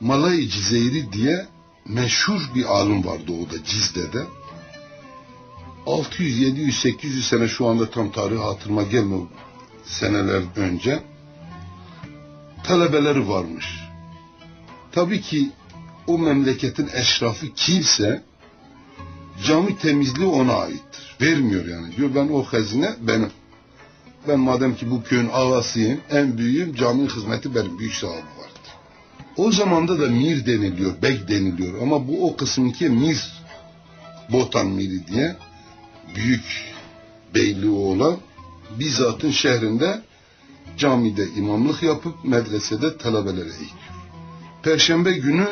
Malay Cizeyri diye meşhur bir alim vardı o da Cizde'de. 600, 700, 800 sene şu anda tam tarihi hatırıma gelmiyor seneler önce talebeleri varmış. Tabii ki o memleketin eşrafı kimse cami temizliği ona aittir. Vermiyor yani. Diyor ben o hazine benim. Ben madem ki bu köyün ağasıyım, en büyüğüm cami hizmeti benim. Büyük sahibi vardır. O zamanda da mir deniliyor, bek deniliyor. Ama bu o kısmınki mir, Botan miri diye büyük beyliği olan bizzatın şehrinde camide imamlık yapıp medresede talebelere eğitiyor. Perşembe günü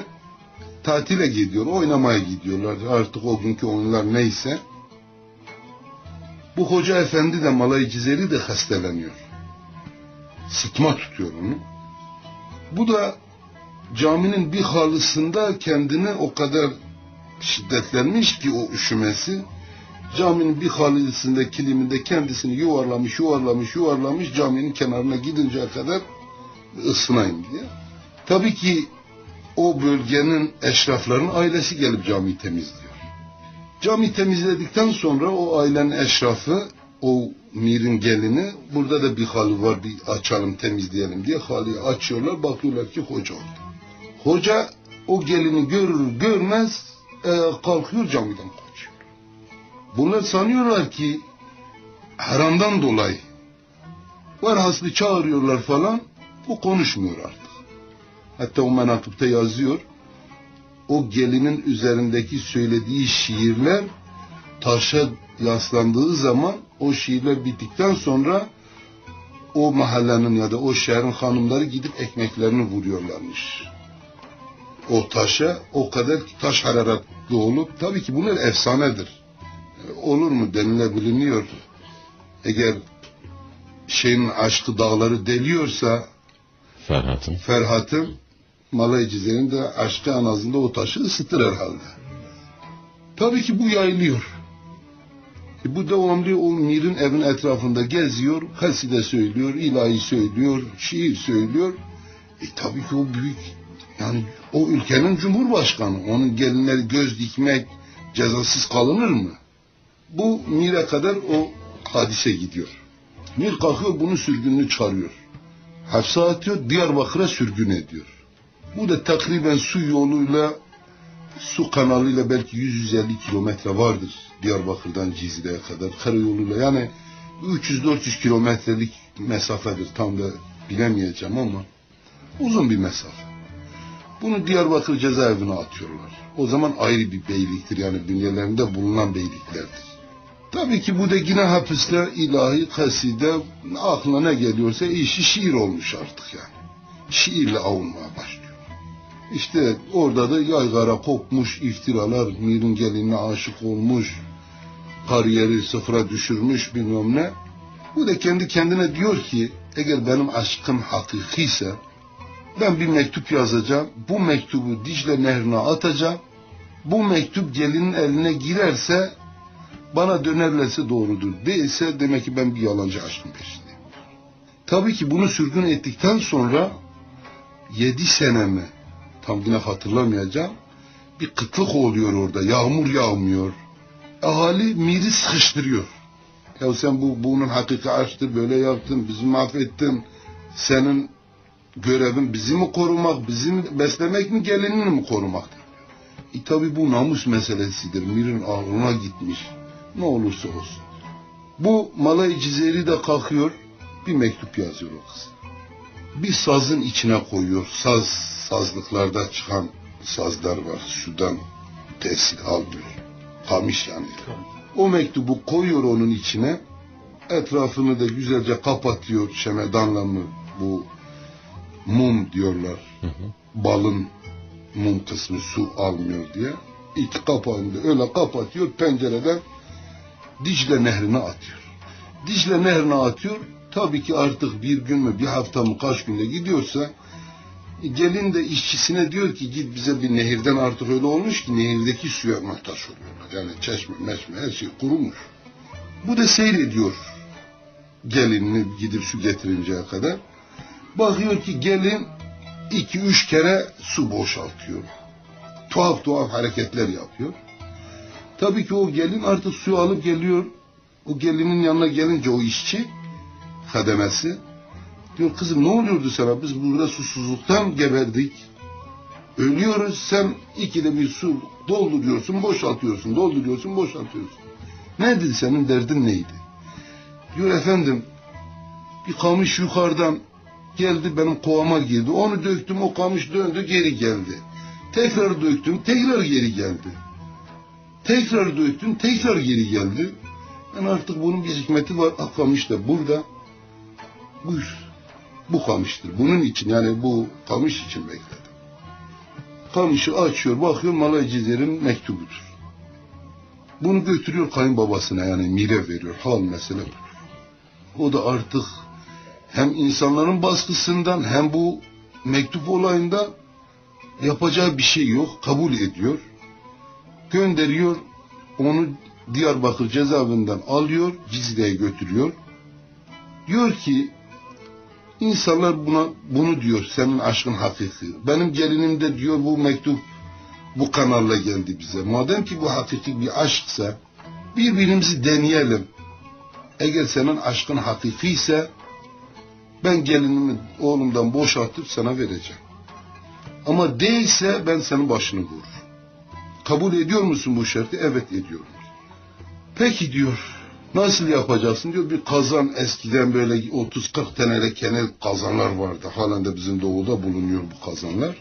tatile gidiyor, oynamaya gidiyorlar. Artık o günkü oyunlar neyse. Bu hoca efendi de Malay Cizeri de hasteleniyor. Sıtma tutuyor onu. Bu da caminin bir halısında kendini o kadar şiddetlenmiş ki o üşümesi caminin bir halısında kiliminde kendisini yuvarlamış yuvarlamış yuvarlamış caminin kenarına gidinceye kadar ısınayım diye. Tabii ki o bölgenin eşraflarının ailesi gelip camiyi temizliyor. Cami temizledikten sonra o ailenin eşrafı o mirin gelini burada da bir halı var bir açalım temizleyelim diye halıyı açıyorlar bakıyorlar ki hoca orada. Hoca o gelini görür görmez e, kalkıyor camiden kaçıyor. Bunlar sanıyorlar ki haramdan dolayı varhaslı çağırıyorlar falan o konuşmuyor artık. Hatta o menakıpta yazıyor o gelinin üzerindeki söylediği şiirler taşa yaslandığı zaman o şiirler bittikten sonra o mahallenin ya da o şehrin hanımları gidip ekmeklerini vuruyorlarmış. O taşa o kadar taş hararetli olup tabii ki bunlar efsanedir. Olur mu denilebiliniyor. Eğer şeyin aşkı dağları deliyorsa Ferhat'ın. Ferhat'ın Malay Cize'nin de aşkı en azından o taşı ısıtır herhalde. Tabii ki bu yayılıyor. E bu devamlı o Mir'in evin etrafında geziyor, kaside söylüyor, ilahi söylüyor, şiir söylüyor. E tabii ki o büyük, yani o ülkenin cumhurbaşkanı, onun gelinleri göz dikmek cezasız kalınır mı? Bu Mir'e kadar o hadise gidiyor. Mir kalkıyor bunun sürgününü çıkarıyor. Hapse atıyor, Diyarbakır'a sürgün ediyor. Bu da takriben su yoluyla, su kanalıyla belki 150 kilometre vardır. Diyarbakır'dan Cizre'ye kadar karayoluyla yani 300-400 kilometrelik mesafedir tam da bilemeyeceğim ama uzun bir mesafe. Bunu Diyarbakır cezaevine atıyorlar. O zaman ayrı bir beyliktir yani bünyelerinde bulunan beyliklerdir. Tabii ki bu da yine hapiste ilahi kaside aklına ne geliyorsa işi şiir olmuş artık yani. Şiirle avunmaya başlıyor. İşte orada da yaygara kopmuş iftiralar, Mir'in gelinine aşık olmuş, kariyeri sıfıra düşürmüş bilmem ne. Bu da kendi kendine diyor ki eğer benim aşkım hakikiyse ben bir mektup yazacağım. Bu mektubu Dicle Nehri'ne atacağım. Bu mektup gelinin eline girerse bana dönerlerse doğrudur. Değilse demek ki ben bir yalancı aşkın peşindeyim. Tabii ki bunu sürgün ettikten sonra yedi sene mi tam yine hatırlamayacağım. Bir kıtlık oluyor orada. Yağmur yağmıyor. Ahali miri sıkıştırıyor. Ya sen bu bunun hakiki aşktır böyle yaptın bizi mahvettin. Senin görevin bizi mi korumak, bizi mi beslemek mi gelinini mi korumaktır? E tabi bu namus meselesidir. Mir'in ağrına gitmiş. Ne olursa olsun. Bu Malay Cizeri de kalkıyor bir mektup yazıyor o kız. Bir sazın içine koyuyor. Saz, sazlıklarda çıkan sazlar var. Sudan tesir almıyor. Kamış yani. O mektubu koyuyor onun içine. Etrafını da güzelce kapatıyor şemedanla mı bu mum diyorlar. Hı hı. Balın mum kısmı su almıyor diye. İç kapağını öyle kapatıyor pencereden Dicle Nehri'ne atıyor. Dicle Nehri'ne atıyor. Tabii ki artık bir gün mü bir hafta mı kaç günde gidiyorsa gelin de işçisine diyor ki git bize bir nehirden artık öyle olmuş ki nehirdeki suya muhtaç oluyorlar. Yani çeşme meşme her şey kurumuş. Bu da seyrediyor gelinini gidip su getirinceye kadar. Bakıyor ki gelin iki üç kere su boşaltıyor. Tuhaf tuhaf hareketler yapıyor. Tabii ki o gelin artık suyu alıp geliyor. O gelinin yanına gelince o işçi kademesi diyor kızım ne oluyordu sana biz burada susuzluktan geberdik. Ölüyoruz sen ikide bir su dolduruyorsun boşaltıyorsun dolduruyorsun boşaltıyorsun. Nedir senin derdin neydi? Diyor efendim bir kamış yukarıdan geldi benim kovama girdi. Onu döktüm o kamış döndü geri geldi. Tekrar döktüm tekrar geri geldi. Tekrar döktüm tekrar geri geldi. Yani artık bunun bir hikmeti var. Ah kamış da burada. Buyur. Bu kamıştır. Bunun için yani bu kamış için bekledim. Kamışı açıyor bakıyor Malay Cizer'in mektubudur. Bunu götürüyor kayınbabasına yani mire veriyor. Hal mesele. O da artık hem insanların baskısından hem bu mektup olayında yapacağı bir şey yok. Kabul ediyor. Gönderiyor. Onu Diyarbakır cezaevinden alıyor. Cizre'ye götürüyor. Diyor ki insanlar buna bunu diyor senin aşkın hakiki. Benim gelinim de diyor bu mektup bu kanalla geldi bize. Madem ki bu hakiki bir aşksa birbirimizi deneyelim. Eğer senin aşkın hakiki ise ben gelinimi oğlumdan boşaltıp sana vereceğim. Ama değilse ben senin başını vururum. Kabul ediyor musun bu şartı? Evet ediyorum. Peki diyor. Nasıl yapacaksın diyor. Bir kazan eskiden böyle 30-40 tane kenel kazanlar vardı. Halen de bizim doğuda bulunuyor bu kazanlar.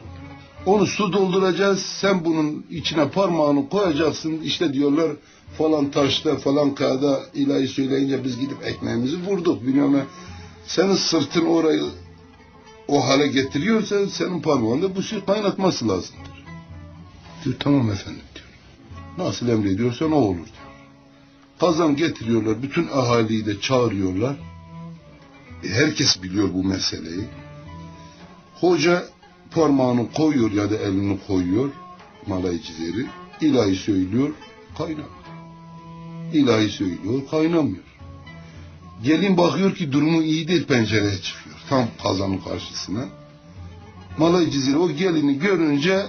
Onu su dolduracağız. Sen bunun içine parmağını koyacaksın. İşte diyorlar falan taşta falan kağıda ilahi söyleyince biz gidip ekmeğimizi vurduk. Bilmem. Senin sırtın orayı o hale getiriyorsa senin parmağında bu suyu kaynatması lazımdır. Diyor tamam efendim diyor. Nasıl emrediyorsan o olur diyor. Kazan getiriyorlar. Bütün ahaliyi de çağırıyorlar. E, herkes biliyor bu meseleyi. Hoca parmağını koyuyor ya da elini koyuyor. Malaycıları. ilahi söylüyor. Kaynamıyor. İlahi söylüyor. Kaynamıyor. Gelin bakıyor ki durumu iyi değil pencereye çıkıyor. Tam kazanın karşısına. Malaycıları o gelini görünce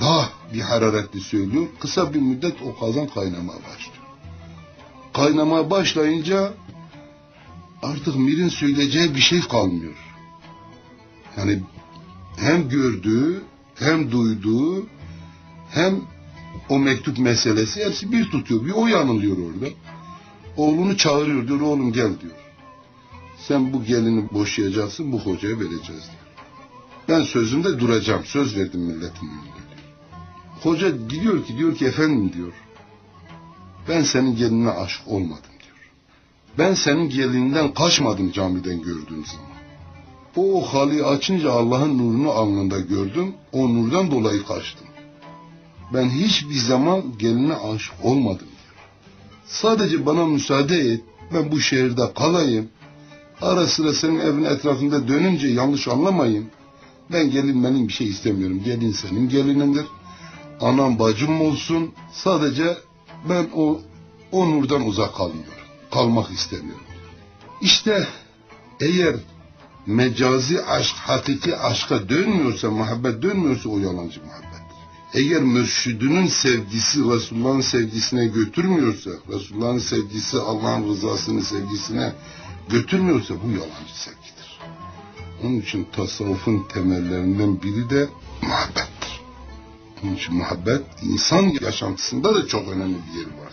daha bir hararetli söylüyor. Kısa bir müddet o kazan kaynamaya başlıyor. Kaynamaya başlayınca artık Mir'in söyleyeceği bir şey kalmıyor. Yani hem gördüğü, hem duyduğu, hem o mektup meselesi hepsi bir tutuyor. Bir o yanılıyor orada. Oğlunu çağırıyor diyor, oğlum gel diyor. Sen bu gelini boşayacaksın, bu hocaya vereceğiz diyor. Ben sözümde duracağım, söz verdim milletin önünde. Hoca gidiyor ki diyor ki efendim diyor. Ben senin gelinine aşık olmadım diyor. Ben senin gelininden kaçmadım camiden gördüğüm zaman. O hali açınca Allah'ın nurunu alnında gördüm. O nurdan dolayı kaçtım. Ben hiçbir zaman geline aşık olmadım diyor. Sadece bana müsaade et. Ben bu şehirde kalayım. Ara sıra senin evin etrafında dönünce yanlış anlamayın. Ben gelin benim bir şey istemiyorum. Gelin senin gelinindir anam bacım olsun. Sadece ben o o nurdan uzak kalmıyorum. Kalmak istemiyorum. İşte eğer mecazi aşk hakiki aşka dönmüyorsa, muhabbet dönmüyorsa o yalancı muhabbet. Eğer mürşidinin sevgisi Resulullah'ın sevgisine götürmüyorsa, Resulullah'ın sevgisi Allah'ın rızasını sevgisine götürmüyorsa bu yalancı sevgidir. Onun için tasavvufun temellerinden biri de muhabbet. Onun için muhabbet insan yaşantısında da çok önemli bir yeri vardır.